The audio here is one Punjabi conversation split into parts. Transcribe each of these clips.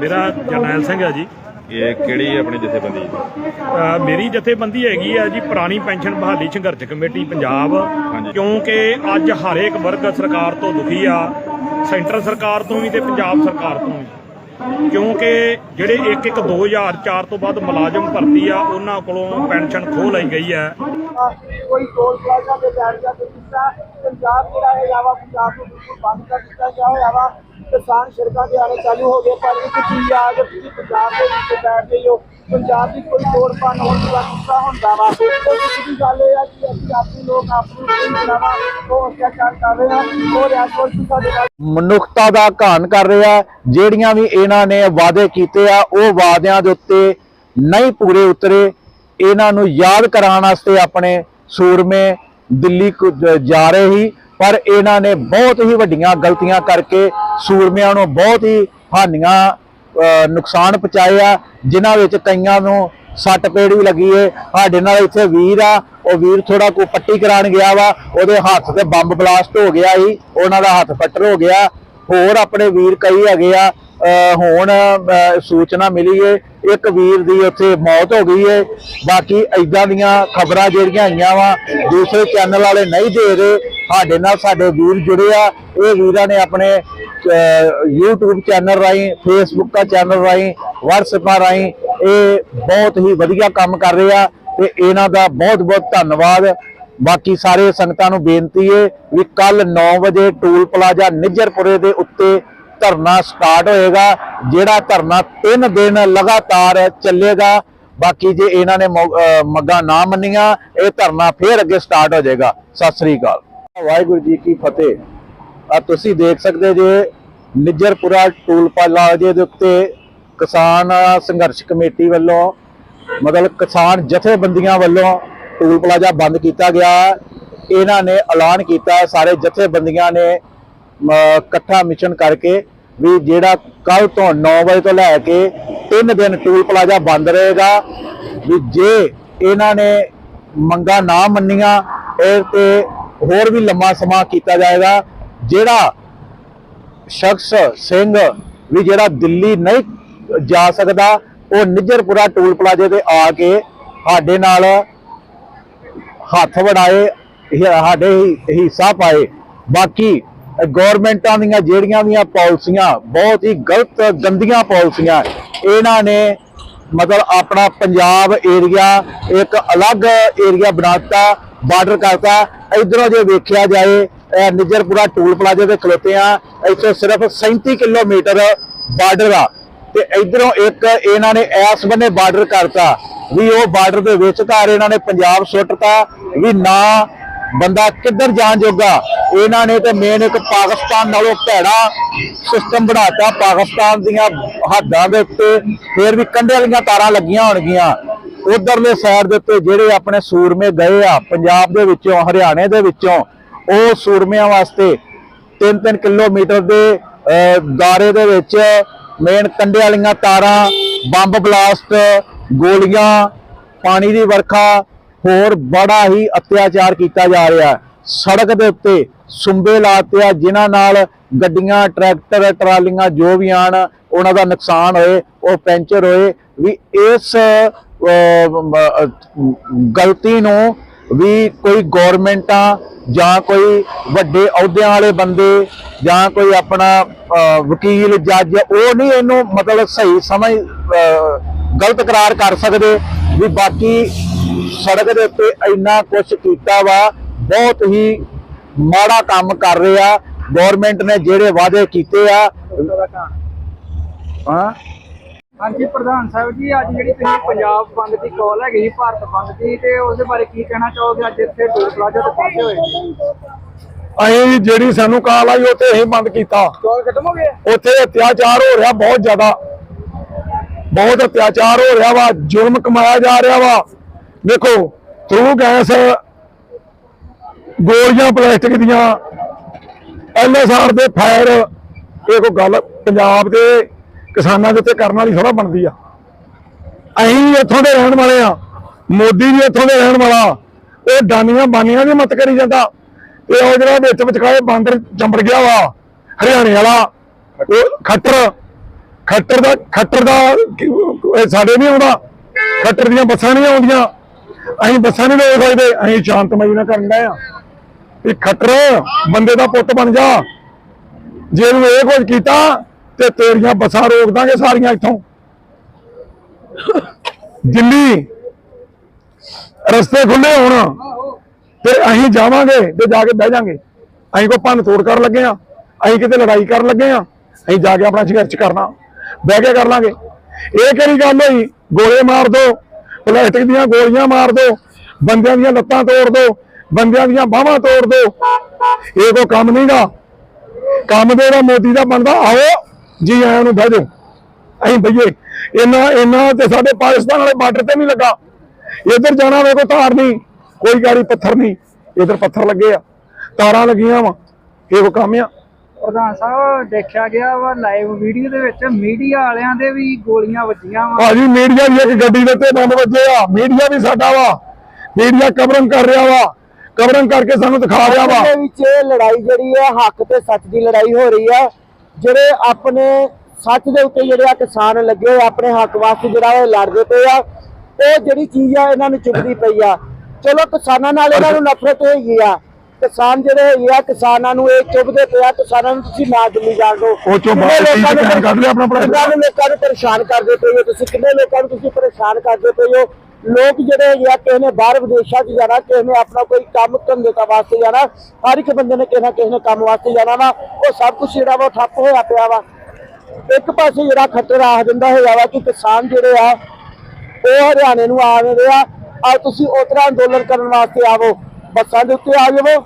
ਮੇਰਾ ਜਰਨੈਲ ਸਿੰਘ ਹੈ ਜੀ। ਇਹ ਕਿਹੜੀ ਆਪਣੀ ਜਥੇਬੰਦੀ ਅ, ਮੇਰੀ ਜਥੇਬੰਦੀ ਹੈਗੀ ਆ ਜੀ ਪੁਰਾਣੀ ਪੈਨਸ਼ਨ ਬਹਾਲੀ ਸੰਘਰਸ਼ ਕਮੇਟੀ ਪੰਜਾਬ। ਕਿਉਂਕਿ ਅੱਜ ਹਰ ਇੱਕ ਵਰਗ ਸਰਕਾਰ ਤੋਂ ਦੁਖੀ ਆ ਸੈਂਟਰ ਸਰਕਾਰ ਤੋਂ ਵੀ ਤੇ ਪੰਜਾਬ ਸਰਕਾਰ ਤੋਂ ਵੀ। ਕਿਉਂਕਿ ਜਿਹੜੇ ਇੱਕ ਇੱਕ 2004 ਤੋਂ ਬਾਅਦ ਮੁਲਾਜ਼ਮ ਭਰਤੀ ਆ ਉਹਨਾਂ ਕੋਲੋਂ ਪੈਨਸ਼ਨ ਖੋਹ ਲਈ ਗਈ ਹੈ। ਕੋਈ ਟੋਲ ਪਲਾਜ਼ਾ ਤੇ ਬੈਠ ਜਾ ਦਿੱਤਾ ਪੰਜਾਬ ਜਿਹੜਾ ਹੈ ਜਾਵਾ ਪੰਜਾਬ ਨੂੰ ਬਿਲਕੁਲ ਬੰਦ ਕਰ ਦਿੱਤਾ ਗਿਆ ਹੋਇਆ ਵਾ। ਕਿਸਾਨ ਸੜਕਾਂ ਤੇ ਆਣੇ ਚਾਲੂ ਹੋ ਗਏ, ਪਰ ਇੱਕ ਚੀਜ਼ ਆ ਕਿ ਤੁਸੀਂ ਪੰਜਾਬ ਦੇ ਵਿੱਚ ਬੈਠਦੇ ਹੋ ਪੰਜਾਬ ਦੀ ਕੋਈ ਤੋੜ ਪਾਣ ਹੋਣ ਦਾ ਗੁੱਸਾ ਹੁੰਦਾ ਵਾ। ਤੇ ਦੂਜੀ ਗੱਲ ਇਹ ਆ ਕਿ ਅਸੀਂ ਆਪਣੇ ਲੋਕ ਆਪਣੀ ਕੋਈ ਬਣਾਵਾ, ਉਹ ਅਤਿਆਚਾਰ ਕਰ ਰਹੇ ਹਨ ਉਹ ਰਿਆਸਤ ਸਾਡੇ ਨਾਲ ਮਨੁੱਖਤਾ ਦਾ ਘਾਣ ਕਰ ਰਿਹਾ ਜਿਹੜੀਆਂ ਵੀ ਇਹਨਾਂ ਨੇ ਵਾਅਦੇ ਕੀਤੇ ਆ, ਉਹ ਵਾਅਦਿਆਂ ਦੇ ਉੱਤੇ ਨਹੀਂ ਪੂਰੇ ਉਤਰੇ। ਇਹਨਾਂ ਨੂੰ ਯਾਦ ਕਰਾਉਣ ਵਾਸਤੇ ਆਪਣੇ ਸੂਰਮੇ ਦਿੱਲੀ ਕੁ- ਜਾ ਰਹੇ ਸੀ, ਪਰ ਇਹਨਾਂ ਨੇ ਬਹੁਤ ਹੀ ਵੱਡੀਆਂ ਗਲਤੀਆਂ ਕਰਕੇ ਸੂਰਮਿਆਂ ਨੂੰ ਬਹੁਤ ਹੀ ਹਾਨੀਆਂ ਨੁਕਸਾਨ ਪਹੁੰਚਾਏ ਆ ਜਿਨ੍ਹਾਂ ਵਿੱਚ ਕਈਆਂ ਨੂੰ ਸੱਟ ਪੇੜ ਵੀ ਲੱਗੀ ਏ। ਸਾਡੇ ਨਾਲ ਇੱਥੇ ਵੀਰ ਆ, ਉਹ ਵੀਰ ਥੋੜਾ ਕੋ ਪੱਟੀ ਕਰਾਉਣ ਗਿਆ ਵਾ, ਉਹਦੇ ਹੱਥ ਤੇ ਬੰਬ ਬਲਾਸਟ ਹੋ ਗਿਆ ਸੀ, ਉਹਨਾਂ ਦਾ ਹੱਥ ਫੱਟਰ ਹੋ ਗਿਆ। ਹੋਰ ਆਪਣੇ ਵੀਰ ਕਈ ਹੈਗੇ ਆ ਹੁਣ ਸੂਚਨਾ ਮਿਲੀ ਏ, ਇੱਕ ਵੀਰ ਦੀ ਉੱਥੇ ਮੌਤ ਹੋ ਗਈ ਏ। ਬਾਕੀ ਐਦਾਂ ਦੀਆਂ ਖਬਰਾਂ ਜਿਹੜੀਆਂ ਆਈਆਂ ਵਾ, ਦੂਸਰੇ ਚੈਨਲ ਵਾਲੇ ਨਹੀਂ ਦੇ ਰਹੇ, ਸਾਡੇ ਨਾਲ ਸਾਡੇ ਵੀਰ ਜੁੜੇ ਆ। ਇਹ ਵੀਰਾਂ ਨੇ ਆਪਣੇ, ਅਹ, YouTube ਚੈਨਲ ਰਾਹੀਂ, Facebook ਦਾ ਚੈਨਲ ਰਾਹੀਂ, WhatsApp ਰਾਹੀਂ, ਇਹ ਬਹੁਤ ਹੀ ਵਧੀਆ ਕੰਮ ਕਰ ਰਹੇ ਆ ਤੇ ਇਹਨਾਂ ਦਾ ਬਹੁਤ ਬਹੁਤ ਧੰਨਵਾਦ। ਬਾਕੀ ਸਾਰੇ ਸੰਗਤਾਂ ਨੂੰ ਬੇਨਤੀ ਹੈ ਵੀ ਕੱਲ 9 ਵਜੇ ਟੂਲ ਪਲਾਜ਼ਾ ਨਿੱਜਰਪੁਰੇ ਦੇ ਉੱਤੇ ਧਰਨਾ ਸਟਾਰਟ ਹੋਏਗਾ, ਜਿਹੜਾ ਧਰਨਾ 3 ਦਿਨ ਲਗਾਤਾਰ ਚੱਲੇਗਾ। ਬਾਕੀ ਜੇ ਇਹਨਾਂ ਨੇ ਮੌ- ਮੰਗਾਂ ਨਾ ਮੰਨੀਆਂ, ਇਹ ਧਰਨਾ ਫੇਰ ਅੱਗੇ ਸਟਾਰਟ ਹੋ ਜਾਏਗਾ। ਸਤਿ ਸ੍ਰੀ ਅਕਾਲ। ਵਾਹਿਗੁਰੂ ਜੀ ਕੀ ਫਤਿਹ। ਆ ਤੁਸੀਂ ਦੇਖ ਸਕਦੇ ਜੇ ਨਿੱਜਰਪੁਰਾ ਟੂਲ ਪਲਾਜ਼ੇ ਦੇ ਉੱਤੇ ਕਿਸਾਨ ਸੰਘਰਸ਼ ਕਮੇਟੀ ਵੱਲੋਂ, ਮਤਲਬ ਕਿਸਾਨ ਜਥੇਬੰਦੀਆਂ ਵੱਲੋਂ ਟੂਲ ਪਲਾਜ਼ਾ ਬੰਦ ਕੀਤਾ ਗਿਆ। ਇਹਨਾਂ ਨੇ ਐਲਾਨ ਕੀਤਾ, ਸਾਰੇ ਜਥੇਬੰਦੀਆਂ ਨੇ ਇਕੱਠਾ ਮਿਸ਼ਨ ਕਰਕੇ ਵੀ ਜਿਹੜਾ ਕੱਲ ਤੋਂ 9 ਵਜੇ ਤੋਂ ਲੈ ਕੇ 3 ਦਿਨ ਟੂਲ ਪਲਾਜ਼ਾ ਬੰਦ ਰਹੇਗਾ। ਵੀ ਜੇ ਇਹਨਾਂ ਨੇ ਮੰਗਾ ਨਾ ਮੰਨੀਆਂ ਇਹ ਤੇ ਹੋਰ ਵੀ ਲੰਮਾ ਸਮਾਂ ਕੀਤਾ ਜਾਏਗਾ। ਜਿਹੜਾ ਸ਼ਖਸ ਸਿੰਘ ਵੀ ਜਿਹੜਾ ਦਿੱਲੀ ਨਹੀਂ ਜਾ ਸਕਦਾ, ਉਹ ਨਿੱਜਰਪੁਰਾ ਟੂਲ ਪਲਾਜ਼ੇ ਤੇ ਆ ਕੇ ਸਾਡੇ ਨਾਲ ਹੱਥ ਵੜਾਏ ਸਾਡੇ ਹੀ- ਹਿੱਸਾ ਪਾਏ। ਬਾਕੀ ਗਵਰਨਮੈਂਟਾਂ ਦੀਆਂ ਜਿਹੜੀਆਂ ਦੀਆਂ ਆ ਪਾਲਿਸੀਆਂ, ਬਹੁਤ ਹੀ ਗਲਤ, ਗੰਦੀਆਂ ਪਾਲਿਸੀਆਂ, ਇਹਨਾਂ ਨੇ ਮਤਲਬ ਆਪਣਾ ਪੰਜਾਬ ਏਰੀਆ ਇੱਕ ਅਲੱਗ ਏਰੀਆ ਬਣਾਤਾ ਬਾਰਡਰ ਕਰਤਾ ਇਧਰੋਂ ਜੇ ਵੇਖਿਆ ਜਾਏ, ਇਹ ਨਿੱਜਰਪੁਰਾ ਟੂਲ ਪਲਾਜ਼ੇ ਤੇ ਖਲੋਤੇ ਆ, ਇੱਥੇ ਸਿਰਫ 37 ਕਿਲੋਮੀਟਰ ਬਾਰਡਰ ਆ। ਤੇ ਇਧਰੋਂ ਇੱਕ ਇਹਨਾਂ ਨੇ ਐਸ ਬੰਨੇ ਬਾਰਡਰ ਕਰਤਾ ਵੀ ਉਹ ਬਾਰਡਰ ਦੇ ਵਿਚਕਾਰ ਇਹਨਾਂ ਨੇ ਪੰਜਾਬ ਸੁੱਟਤਾ ਵੀ ਨਾ ਬੰਦਾ ਕਿੱਧਰ ਜਾਣ ਜੋਗਾ? ਇਹਨਾਂ ਨੇ ਤੇ ਮੇਨ ਇੱਕ ਪਾਕਿਸਤਾਨ ਨਾਲੋਂ ਭੈੜਾ ਸਿਸਟਮ ਬਣਾਤਾ। ਪਾਕਿਸਤਾਨ ਦੀਆਂ ਹੱਦਾਂ ਦੇ ਉੱਤੇ ਫੇਰ ਵੀ ਕੰਢੇ ਵਾਲੀਆਂ ਤਾਰਾਂ ਲੱਗੀਆਂ ਹੋਣਗੀਆਂ। ਉਧਰਲੇ ਸਾਈਡ ਦੇ ਉੱਤੇ ਜਿਹੜੇ ਆਪਣੇ ਸੂਰਮੇ ਗਏ ਆ ਪੰਜਾਬ ਦੇ ਵਿੱਚੋਂ ਹਰਿਆਣੇ ਦੇ ਵਿੱਚੋਂ ਉਹ ਸੂਰਮਿਆਂ ਵਾਸਤੇ 3-3 ਕਿਲੋਮੀਟਰ ਦੇ ਅਹ, ਦਾਰੇ ਦੇ ਵਿੱਚ ਮੇਨ ਕੰਡੇ ਵਾਲੀਆਂ ਤਾਰਾਂ ਬੰਬ ਬਲਾਸਟ ਗੋਲੀਆਂ ਪਾਣੀ ਦੀ ਵਰਖਾ ਹੋਰ ਬੜਾ ਹੀ ਅਤਿਆਚਾਰ ਕੀਤਾ ਜਾ ਰਿਹਾ ਸੜਕ ਦੇ ਉੱਤੇ ਸੁੰਬੇ ਲਾਤੇ ਆ, ਜਿਨ੍ਹਾਂ ਨਾਲ ਗੱਡੀਆਂ, ਟਰੈਕਟਰ, ਟਰਾਲੀਆਂ ਜੋ ਵੀ ਆਣ, ਉਹਨਾਂ ਦਾ ਨੁਕਸਾਨ ਹੋਏ, ਉਹ ਪੈਂਚਰ ਹੋਏ, ਵੀ ਇਸ ਗਲਤੀ ਨੂੰ ਵੀ ਕੋਈ ਗਵਰਨਮੈਂਟਾਂ ਜਾਂ ਕੋਈ ਵੱਡੇ ਅਹੁਦਿਆਂ ਵਾਲੇ ਬੰਦੇ ਜਾਂ ਕੋਈ ਆਪਣਾ ਵਕੀਲ ਜੱਜ, ਉਹ ਨਹੀਂ ਇਹਨੂੰ ਮਤਲਬ ਸਹੀ ਸਮਝ ਗਲਤ ਕਰਾਰ ਕਰ ਸਕਦੇ, ਵੀ ਬਾਕੀ ਸੜਕ ਦੇ ਉੱਤੇ ਇੰਨਾ ਕੁਝ ਕੀਤਾ ਵਾ ਬਹੁਤ ਹੀ ਮਾੜਾ ਕੰਮ ਕਰ ਰਿਹਾ। ਗਵਰਨਮੈਂਟ ਨੇ ਜਿਹੜੇ ਵਾਅਦੇ ਕੀਤੇ ਆ ਹਾਂ? ਹਾਂਜੀ ਪ੍ਰਧਾਨ ਸਾਹਿਬ ਜੀ ਅੱਜ ਜਿਹੜੀ ਤੁਸੀਂ ਪੰਜਾਬ ਬੰਦ ਦੀ ਕਾਲ ਹੈਗੀ ਸੀ, ਭਾਰਤ ਬੰਦ ਦੀ ਤੇ ਉਹਦੇ ਬਾਰੇ ਕੀ ਕਹਿਣਾ ਚਾਹੋਗੇ? ਅੱਜ ਇੱਥੇ ਟੂਲ ਪਲਾਜ਼ਾ ਤੇ ਪਹੁੰਚੇ ਹੋਏ ਅਸੀਂ ਜਿਹੜੀ ਸਾਨੂੰ ਕਾਲ ਆਈ ਉੱਥੇ ਅਸੀਂ ਬੰਦ ਕੀਤਾ। ਕਾਲ ਖਤਮ ਹੋ ਗਿਆ ਉੱਥੇ ਅਤਿਆਚਾਰ ਹੋ ਰਿਹਾ ਬਹੁਤ ਜ਼ਿਆਦਾ। ਬਹੁਤ ਅਤਿਆਚਾਰ ਹੋ ਰਿਹਾ ਵਾ ਜ਼ੁਲਮ ਕਮਾਇਆ ਜਾ ਰਿਹਾ ਵਾ। ਦੇਖੋ ਥਰੂ ਗੈਸ ਗੋਲੀਆਂ ਪਲਾਸਟਿਕ ਦੀਆਂ ਐਲਐਸਆਰ ਦੇ ਫਾਇਰ ਇਹ ਕੋਈ ਗੱਲ ਪੰਜਾਬ ਦੇ ਕਿਸਾਨਾਂ ਦੇ ਉੱਤੇ ਕਰਨ ਵਾਲੀ ਥੋੜਾ ਬਣਦੀ ਆ। ਅਸੀਂ ਇੱਥੋਂ ਦੇ ਰਹਿਣ ਵਾਲੇ ਆ, ਮੋਦੀ ਵੀ ਇੱਥੋਂ ਦੇ ਰਹਿਣ ਵਾਲਾ ਉਹ ਡਾਨੀਆਂ ਬਾਨੀਆਂ ਦੀ ਮਤ ਕਰੀ ਜਾਂਦਾ। ਇਹ ਉਹ ਜਿਹੜਾ ਵਿੱਚ ਵਿਚਕਾਏ ਬਾਂਦਰ ਚੰਬੜ ਗਿਆ ਵਾ, ਹਰਿਆਣੇ ਵਾਲਾ, ਉਹ ਖੱਟਰ ਖੱਟਰ ਦਾ ਖੱਟਰ ਦਾ ਸਾਡੇ ਨਹੀਂ ਆਉਂਦਾ, ਖੱਟਰ ਦੀਆਂ ਬੱਸਾਂ ਨਹੀਂ ਆਉਂਦੀਆਂ। ਅਸੀਂ ਬੱਸਾਂ ਨਹੀਂ ਲੈ ਸਕਦੇ, ਅਸੀਂ ਸ਼ਾਂਤਮਈ ਨਾਲ ਕਰਨ ਡਏ ਆ। ਵੀ ਖੱਟਰ ਬੰਦੇ ਦਾ ਪੁੱਤ ਬਣ ਜਾ। ਜੇ ਨੂੰ ਇਹ ਕੁਝ ਕੀਤਾ, ਤੇ ਤੇਰੀਆਂ ਬੱਸਾਂ ਰੋਕ ਦਾਂਗੇ ਸਾਰੀਆਂ ਇੱਥੋਂ। ਦਿੱਲੀ ਰਸਤੇ ਖੁੱਲੇ ਹੋਣ, ਤੇ ਅਸੀਂ ਜਾਵਾਂਗੇ ਤੇ ਜਾ ਕੇ ਬਹਿ ਜਾਾਂਗੇ। ਅਸੀਂ ਕੋਈ ਭੰਨ ਤੋੜ ਕਰਨ ਲੱਗੇ ਆ, ਅਸੀਂ ਕਿਤੇ ਲੜਾਈ ਕਰਨ ਲੱਗੇ ਆ, ਅਸੀਂ ਜਾ ਕੇ ਆਪਣਾ ਸੰਘਰਸ਼ ਕਰਨਾ, ਬਹਿ ਕੇ ਕਰ ਲਾਂਗੇ। ਇਹ ਕਿਹੜੀ ਗੱਲ ਹੋਈ? ਗੋਲੇ ਮਾਰ ਦੋ। ਪਲਾਸਟਿਕ ਦੀਆਂ ਗੋਲੀਆਂ ਮਾਰ ਦੋ, ਬੰਦਿਆਂ ਦੀਆਂ ਲੱਤਾਂ ਤੋੜ ਦੋ, ਬੰਦਿਆਂ ਦੀਆਂ ਬਾਹਾਂ ਤੋੜ ਦੋ। ਇਹ ਕੋਈ ਕੰਮ ਨਹੀਂਗਾ ਕੰਮ ਦੇ ਦਾ ਮੋਦੀ ਦਾ ਬੰਦਾ ਆਓ ਜੀ ਆਇਆਂ ਨੂੰ ਬਹਿ ਜਾਓ। ਅਸੀਂ ਬਈਏ ਇਹਨਾਂ ਇਹਨਾਂ ਤੇ ਸਾਡੇ ਪਾਕਿਸਤਾਨ ਵਾਲੇ ਬਾਰਡਰ ਤੇ ਨਹੀਂ ਲੱਗਾ। ਇੱਧਰ ਜਾਣਾ ਵੇ ਕੋਈ ਤਾਰ ਨਹੀਂ ਕੋਈ ਗਾੜੀ ਪੱਥਰ ਨਹੀਂ ਇੱਧਰ ਪੱਥਰ ਲੱਗੇ ਆ, ਤਾਰਾਂ ਲੱਗੀਆਂ ਵਾ। ਇਹ ਕੋ ਕੰਮ ਆ। ਪ੍ਰਧਾਨ ਸਾਹਿਬ ਦੇਖਿਆ ਗਿਆ ਵਾ ਲਾਈਵ ਵੀਡੀਓ ਦੇ ਵਿੱਚ ਮੀਡੀਆ ਵਾਲਿਆਂ ਦੇ ਵੀ ਗੋਲੀਆਂ ਵੱਜੀਆਂ ਵਾ। ਭਾਜੀ ਮੀਡੀਆ ਦੀ ਇੱਕ ਗੱਡੀ ਦੇ ਉੱਤੇ ਬੰਬ ਵੱਜੇ ਆ। ਮੀਡੀਆ ਵੀ ਸਾਡਾ ਵਾ। ਮੀਡੀਆ ਕਵਰਿੰਗ ਕਰ ਰਿਹਾ ਵਾ। ਕਵਰਿੰਗ ਕਰਕੇ ਸਾਨੂੰ ਦਿਖਾ ਰਿਹਾ ਵਾ। ਦੇ ਵਿੱਚ ਇਹ ਲੜਾਈ ਜਿਹੜੀ ਹੈ ਹੱਕ ਤੇ ਸੱਚ ਦੀ ਲੜਾਈ ਹੋ ਰਹੀ ਆ ਜਿਹੜੇ ਆਪਣੇ ਸੱਚ ਦੇ ਉੱਤੇ ਜਿਹੜੇ ਆ ਕਿਸਾਨ ਲੱਗੇ ਹੋਏ ਆਪਣੇ ਹੱਕ ਵਾਸਤੇ ਜਿਹੜਾ ਇਹ ਲੜਦੇ ਪਏ ਆ ਉਹ ਜਿਹੜੀ ਚੀਜ਼ ਆ ਇਹਨਾਂ ਨੂੰ ਚੁੱਭਦੀ ਪਈ ਆ। ਚਲੋ ਕਿਸਾਨਾਂ ਨਾਲ ਇਹਨਾਂ ਨੂੰ ਨਫ਼ਰਤ ਹੈਗੀ ਆ। ਕਿਸਾਨ ਜਿਹੜੇ ਹੈਗੇ ਆ ਕਿਸਾਨਾਂ ਨੂੰ ਇਹ ਚੁੱਭਦੇ ਪਏ ਆ ਕਿਸਾਨਾਂ ਨੂੰ ਤੁਸੀਂ ਨਾ ਦਿੱਲੀ ਜਾਣ ਦਿਓ। ਉਹ ਚੋਂ ਬਾਹਰ ਲੋਕਾਂ ਨੂੰ ਕੱਢ ਲਿਆ ਆਪਣਾ। ਕਿੰਨਾਂ ਲੋਕਾਂ ਨੂੰ ਪਰੇਸ਼ਾਨ ਕਰਦੇ ਪਏ ਹੋ ਤੁਸੀਂ? ਕਿੰਨੇ ਲੋਕਾਂ ਨੂੰ ਤੁਸੀਂ ਪਰੇਸ਼ਾਨ ਕਰਦੇ ਪਏ ਹੋ? ਲੋਕ ਜਿਹੜੇ ਹੈਗੇ ਆ ਕਿਸੇ ਨੇ ਬਾਹਰ ਵਿਦੇਸ਼ਾਂ 'ਚ ਜਾਣਾ ਕਿਸੇ ਨੇ ਆਪਣਾ ਕੋਈ ਕੰਮ ਧੰਦੇ ਦਾ ਵਾਸਤੇ ਜਾਣਾ ਹਰ ਇੱਕ ਬੰਦੇ ਨੇ ਕਿਸੇ ਨਾ ਕਿਸੇ ਨੇ ਕੰਮ ਵਾਸਤੇ ਜਾਣਾ ਵਾ ਉਹ ਸਭ ਕੁਝ ਜਿਹੜਾ ਵਾ ਠੱਪ ਹੋਇਆ ਪਿਆ ਵਾ। ਇੱਕ ਪਾਸੇ ਜਿਹੜਾ ਖੱਟਰ ਆਖ ਦਿੰਦਾ ਹੈਗਾ ਵਾ ਕਿ ਕਿਸਾਨ ਜਿਹੜੇ ਆ ਉਹ ਹਰਿਆਣੇ ਨੂੰ ਆ ਰਹੇ ਆ ਆ ਤੁਸੀਂ ਉਤਰਾ ਅੰਦੋਲਨ ਕਰਨ ਵਾਸਤੇ ਆਵੋ। ਬੱਸਾਂ ਦੇ ਉੱਤੇ ਆ ਜਾਵੋ।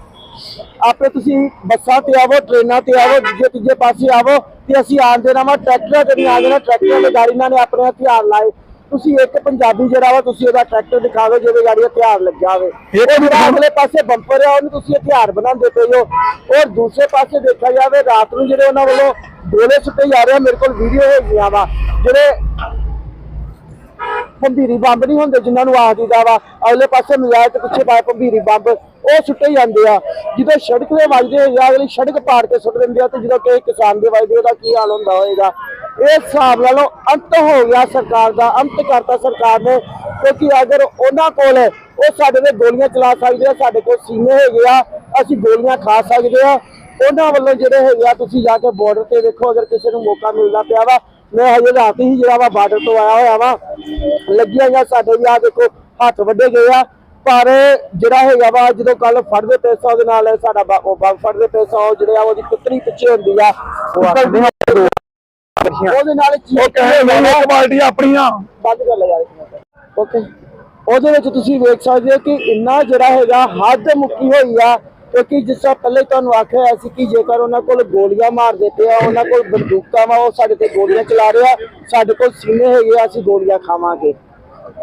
ਆਪੇ ਤੁਸੀਂ ਬੱਸਾਂ ਤੇ ਆਵੋ ਟ੍ਰੇਨਾਂ ਤੇ ਆਵੋ ਦੂਜੇ ਤੀਜੇ ਪਾਸੇ ਆਵੋ ਤੇ ਅਸੀਂ ਆਣ ਦੇਣਾ ਵਾ ਟਰੈਕਟਰਾਂ ਤੇ ਨਹੀਂ ਆ ਜਾਣਾ। ਟਰੈਕਟਰਾਂ ਦੇ ਗਾੜੀ ਨਾਲ ਨੇ ਆਪਣੇ ਹਥਿਆਰ ਲਾਏ। ਤੁਸੀਂ ਇੱਕ ਪੰਜਾਬੀ ਜਿਹੜਾ ਵਾ ਤੁਸੀਂ ਉਹਦਾ ਟਰੈਕਟਰ ਦਿਖਾਓ ਜਿਹਦੇ ਗਾੜੀ ਹਥਿਆਰ ਲੱਗਿਆ ਹੋਵੇ। ਇਹ ਜਿਹੜਾ ਅਗਲੇ ਪਾਸੇ ਬੰਪਰ ਆ ਉਹਨੂੰ ਤੁਸੀਂ ਹਥਿਆਰ ਬਣਾਉਂਦੇ ਪਏ ਹੋ। ਔਰ ਦੂਸਰੇ ਪਾਸੇ ਦੇਖਿਆ ਜਾਵੇ ਰਾਤ ਨੂੰ ਜਿਹੜੇ ਉਹਨਾਂ ਵੱਲੋਂ ਗੋਲੇ ਸੁੱਟੇ ਜਾ ਰਹੇ ਆ ਮੇਰੇ ਕੋਲ ਵੀਡੀਓ ਹੈਗੀਆਂ ਵਾ ਜਿਹੜੇ ਭੰਬੀਰੀ ਬੰਬ ਨਹੀਂ ਹੁੰਦੇ ਜਿਨ੍ਹਾਂ ਨੂੰ ਆਖ ਦੀਦਾ ਵਾ। ਅਗਲੇ ਪਾਸੇ ਮਿਲਾਇਆ ਤੇ ਪਿੱਛੇ ਪਾਏ ਭੰਬੀਰੀ ਬੰਬ, ਉਹ ਸੁੱਟੇ ਜਾਂਦੇ ਆ। ਜਦੋਂ ਸੜਕ ਦੇ ਵੱਜਦੇ ਜਾਂ ਅਗਲੀ ਸੜਕ ਪਾੜ ਕੇ ਸੁੱਟ ਦਿੰਦੇ ਆ, ਤੇ ਜਦੋਂ ਕਿਸੇ ਕਿਸਾਨ ਦੇ ਵੱਜਦੇ ਉਹਦਾ ਕੀ ਹਾਲ ਹੁੰਦਾ ਹੋਏਗਾ? ਇਹ ਹਿਸਾਬ ਲਾ ਲਓ, ਅੰਤ ਹੋ ਗਿਆ ਸਰਕਾਰ ਦਾ, ਅੰਤ ਕਰਤਾ ਸਰਕਾਰ ਨੇ। ਕਿਉਂਕਿ ਅਗਰ ਉਹਨਾਂ ਕੋਲ ਉਹ ਸਾਡੇ ਤੇ ਗੋਲੀਆਂ ਚਲਾ ਸਕਦੇ ਆ, ਸਾਡੇ ਕੋਲ ਸੀਨੇ ਹੈਗੇ ਆ, ਅਸੀਂ ਗੋਲੀਆਂ ਖਾ ਸਕਦੇ ਆ। ਉਹਨਾਂ ਵੱਲੋਂ ਜਿਹੜੇ ਹੈਗੇ ਆ, ਤੁਸੀਂ ਜਾ ਕੇ ਬਾਰਡਰ ਤੇ ਦੇਖੋ, ਅਗਰ ਕਿਸੇ ਨੂੰ ਮੌਕਾ ਮਿਲਦਾ ਪਿਆ ਵਾ ਮੈਂ ਹਜੇ ਰਾਤ ਹੀ ਜਿਹੜਾ ਵਾ ਬਾਰਡਰ ਤੋਂ ਆਇਆ ਹੋਇਆ ਵਾ। ਲੱਗੀਆਂ ਜਾਂ ਸਾਡੇ ਵੀ ਆ ਦੇਖੋ ਹੱਥ ਵੱਡੇ ਗਏ ਆ। ਪਰ ਜਿਹੜਾ ਹੈਗਾ ਵਾ ਜਦੋਂ ਕੱਲ ਫੜਦੇ ਪਏ ਸਾ ਉਹਦੇ ਨਾਲ ਸਾਡਾ ਬੰਬ ਫੜਦੇ ਪਏ ਸਾ ਉਹ ਜਿਹੜੇ ਆ ਉਹਦੀ ਪੁੱਤਰੀ ਪਿੱਛੇ ਹੁੰਦੀ ਆ। ਉਹਦੇ ਨਾਲ ਉਹ ਕਹੇ ਇੱਕ ਬਾਲਟੀ ਆਪਣੀਆਂ। ਬੰਦ ਕਰ ਯਾਰ ਓਕੇ। ਉਹਦੇ ਵਿੱਚ ਤੁਸੀਂ ਵੇਖ ਸਕਦੇ ਹੋ ਕਿ ਇੰਨਾ ਜਿਹੜਾ ਹੈਗਾ ਹੱਦ ਮੁੱਕੀ ਹੋਈ ਆ। ਕਿਉਂਕਿ ਜਿਸ ਤਰ੍ਹਾਂ ਪਹਿਲੇ ਤੁਹਾਨੂੰ ਆਖਿਆ ਹੋਇਆ ਸੀ ਕਿ ਜੇਕਰ ਉਹਨਾਂ ਕੋਲ ਗੋਲੀਆਂ ਮਾਰਦੇ ਪਏ ਆ, ਉਹਨਾਂ ਕੋਲ ਬੰਦੂਕਾਂ ਵਾ, ਉਹ ਸਾਡੇ ਤੇ ਗੋਲੀਆਂ ਚਲਾ ਰਹੇ ਆ, ਸਾਡੇ ਕੋਲ ਸੀਨੇ ਹੈਗੇ ਆ, ਅਸੀਂ ਗੋਲੀਆਂ ਖਾਵਾਂਗੇ।